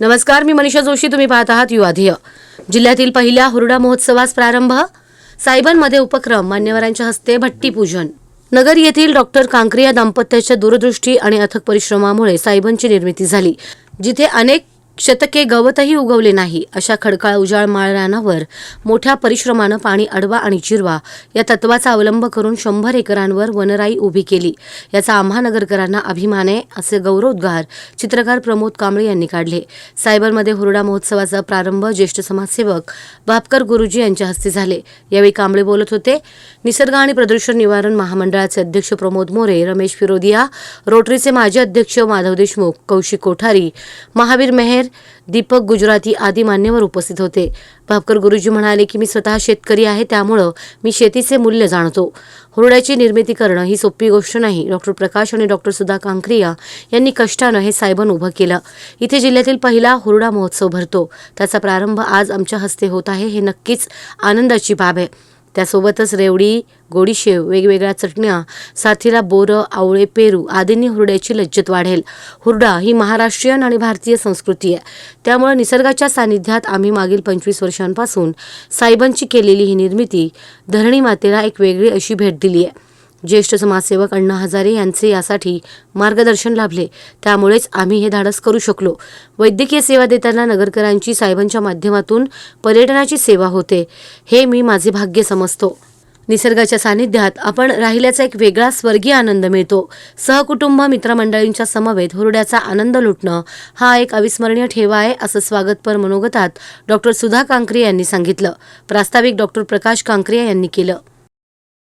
नमस्कार मी मनीषा जोशी तुम्ही पाहत आहात युवाधिय जिल्ह्यातील पहिल्या हुरडा महोत्सवास प्रारंभ सायबनमध्ये उपक्रम मान्यवरांच्या हस्ते भट्टीपूजन. नगर येथील डॉक्टर कांकरिया दाम्पत्याच्या दूरदृष्टी आणि अथक परिश्रमामुळे सायबनची निर्मिती झाली जिथे अनेक शतके गवतही उगवले नाही अशा खडकाळ उजाळ माळरानावर मोठ्या परिश्रमानं पाणी अडवा आणि जिरवा या तत्वाचा अवलंब करून शंभर एकरांवर वनराई उभी केली. याचा आम्हा नगरकरांना अभिमान आहे असे गौरवोद्गार चित्रकार प्रमोद कांबळे यांनी काढले. सायबरमध्ये हुरडा महोत्सवाचा प्रारंभ ज्येष्ठ समाजसेवक भापकर गुरुजी यांच्या हस्ते झाले. यावेळी कांबळे बोलत होते निसर्ग आणि प्रदूषण निवारण महामंडळाचे अध्यक्ष प्रमोद मोरे रमेश फिरोदिया रोटरीचे माजी अध्यक्ष माधव देशमुख कौशिक कोठारी महावीर मेहेर दीपक गुजराती आदी मान्यवर उपस्थित होते. भापकर गुरुजी म्हणाले की मी स्वतः शेतकरी आहे त्यामुळं मी शेतीचे मूल्य जाणतो. हुरड्याची निर्मिती करणं ही सोपी गोष्ट नाही. डॉक्टर प्रकाश आणि डॉक्टर सुधा कांक्रिया यांनी कष्टानं हे सायबन उभं केलं. इथे जिल्ह्यातील पहिला हुरडा महोत्सव भरतो. त्याचा प्रारंभ आज आमच्या हस्ते होत आहे हे नक्कीच आनंदाची बाब आहे. त्यासोबतच रेवडी गोडीशेव वेगवेगळ्या चटण्या साथीला बोरं आवळे पेरू आदींनी हुरड्याची लज्जत वाढेल. हुरडा ही महाराष्ट्रीयन आणि भारतीय संस्कृती आहे. त्यामुळे निसर्गाच्या सानिध्यात आम्ही मागील पंचवीस वर्षांपासून सायबनची केलेली ही निर्मिती धरणी मातेला एक वेगळी अशी भेट दिली आहे. ज्येष्ठ समाजसेवक अण्णा हजारे यांचे यासाठी मार्गदर्शन लाभले. त्यामुळेच आम्ही हे धाडस करू शकलो. वैद्यकीय सेवा देताना नगरकरांची साहेबांच्या माध्यमातून पर्यटनाची सेवा होते हे मी माझे भाग्य समजतो. निसर्गाच्या सानिध्यात आपण राहिल्याचा एक वेगळा स्वर्गीय आनंद मिळतो. सहकुटुंब मित्रमंडळींच्या समवेत हुरड्याचा आनंद लुटणं हा एक अविस्मरणीय ठेवा आहे असं स्वागतपर मनोगतात डॉक्टर सुधा कांकरे यांनी सांगितलं. प्रास्ताविक डॉक्टर प्रकाश कांकरे यांनी केलं.